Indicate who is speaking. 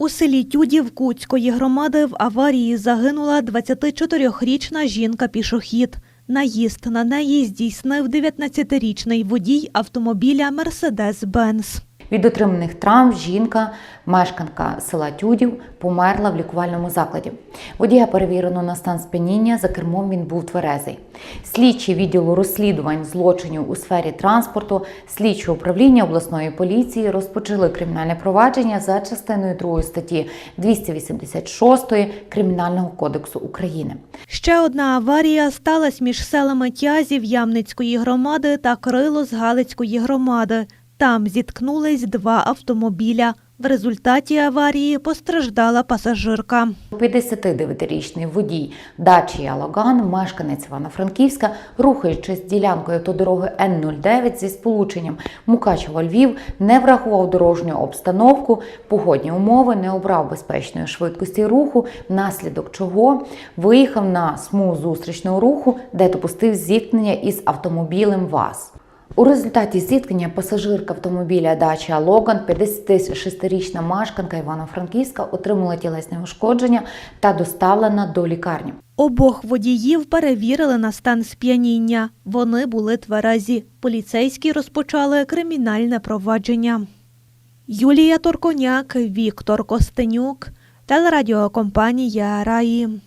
Speaker 1: У селі Тюдів Куцької громади в аварії загинула 24-річна жінка-пішохід. Наїзд на неї здійснив 19-річний водій автомобіля «Мерседес-Бенц».
Speaker 2: Від отриманих травм жінка, мешканка села Тюдів, померла в лікувальному закладі. Водія перевірено на стан сп'яніння, за кермом він був тверезий. Слідчі відділу розслідувань злочинів у сфері транспорту, слідчого управління обласної поліції розпочали кримінальне провадження за частиною 2 статті 286 Кримінального кодексу України.
Speaker 1: Ще одна аварія сталася між селами Тязів Ямницької громади та Крило з Галицької громади. Там зіткнулись два автомобіля. В результаті аварії постраждала пасажирка.
Speaker 2: 59-річний водій Дачія Логан, мешканець Івано-Франківська, рухаючись ділянкою автодороги Н-09 зі сполученням Мукачево-Львів, не врахував дорожню обстановку, погодні умови, не обрав безпечної швидкості руху, внаслідок чого виїхав на смугу зустрічного руху, де допустив зіткнення із автомобілем ВАЗ. У результаті зіткнення пасажирка автомобіля Дача Логан, 56-річна мешканка Івано-Франківська, отримала тілесне ушкодження та доставлена до лікарні.
Speaker 1: Обох водіїв перевірили на стан сп'яніння. Вони були тверезі. Поліцейські розпочали кримінальне провадження. Юлія Торконяк, Віктор Костенюк, телерадіокомпанія Раї.